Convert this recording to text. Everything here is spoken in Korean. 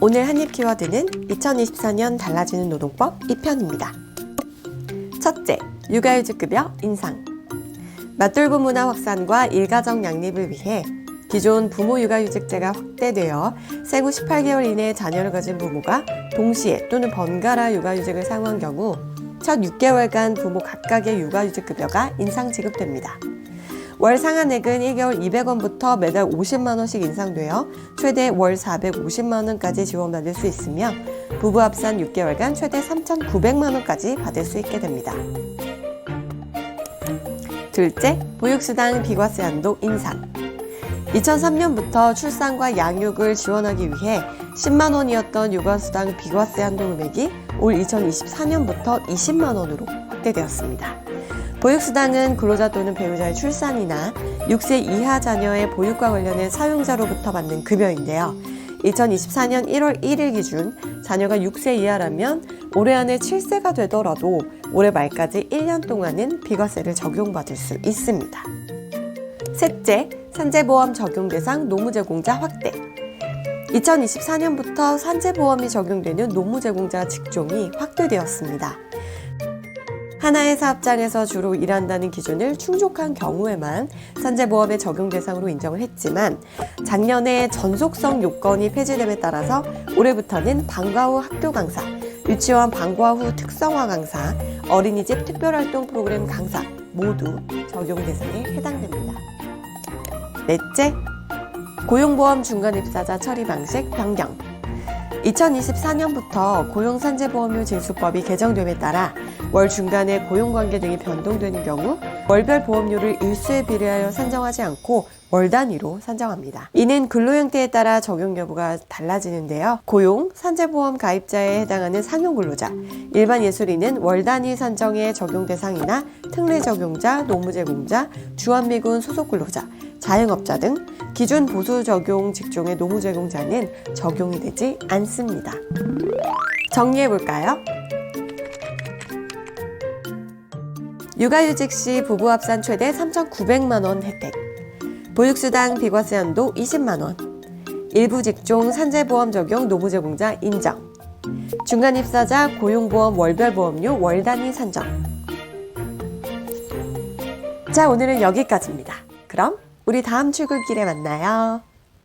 오늘 한입 키워드는 2024년 달라지는 노동법 2편입니다. 첫째, 육아휴직급여 인상. 맞돌부 문화 확산과 일가정 양립을 위해 기존 부모 육아휴직제가 확대되어 생후 18개월 이내에 자녀를 가진 부모가 동시에 또는 번갈아 육아휴직을 사용한 경우 첫 6개월간 부모 각각의 육아휴직급여가 인상 지급됩니다. 월 상한액은 1개월 200원부터 매달 50만 원씩 인상되어 최대 월 450만 원까지 지원받을 수 있으며 부부 합산 6개월간 최대 3,900만 원까지 받을 수 있게 됩니다. 둘째, 보육수당 비과세 한도 인상. 2003년부터 출산과 양육을 지원하기 위해 10만 원이었던 육아수당 비과세 한도 금액이 올 2024년부터 20만 원으로 확대되었습니다. 보육수당은 근로자 또는 배우자의 출산이나 6세 이하 자녀의 보육과 관련된 사용자로부터 받는 급여인데요. 2024년 1월 1일 기준 자녀가 6세 이하라면 올해 안에 7세가 되더라도 올해 말까지 1년 동안은 비과세를 적용받을 수 있습니다. 셋째, 산재보험 적용 대상 노무제공자 확대. 2024년부터 산재보험이 적용되는 노무제공자 직종이 확대되었습니다. 하나의 사업장에서 주로 일한다는 기준을 충족한 경우에만 산재보험의 적용 대상으로 인정을 했지만 작년에 전속성 요건이 폐지됨에 따라서 올해부터는 방과 후 학교 강사, 유치원 방과 후 특성화 강사, 어린이집 특별활동 프로그램 강사 모두 적용 대상에 해당됩니다. 넷째, 고용보험 중간 입사자 처리 방식 변경. 2024년부터 고용산재보험료 징수법이 개정됨에 따라 월 중간에 고용관계 등이 변동되는 경우 월별 보험료를 일수에 비례하여 산정하지 않고 월 단위로 산정합니다. 이는 근로 형태에 따라 적용 여부가 달라지는데요. 고용, 산재보험 가입자에 해당하는 상용 근로자, 일반 예술인은 월 단위 산정의 적용 대상이나 특례 적용자, 노무제공자, 주한미군 소속 근로자, 자영업자 등 기준 보수 적용 직종의 노무 제공자는 적용이 되지 않습니다. 정리해 볼까요? 육아휴직 시 부부 합산 최대 3,900만 원 혜택. 보육수당 비과세 한도 20만 원. 일부 직종 산재보험 적용 노무 제공자 인정. 중간 입사자 고용보험 월별 보험료 월 단위 산정. 자, 오늘은 여기까지입니다. 그럼 우리 다음 출근길에 만나요.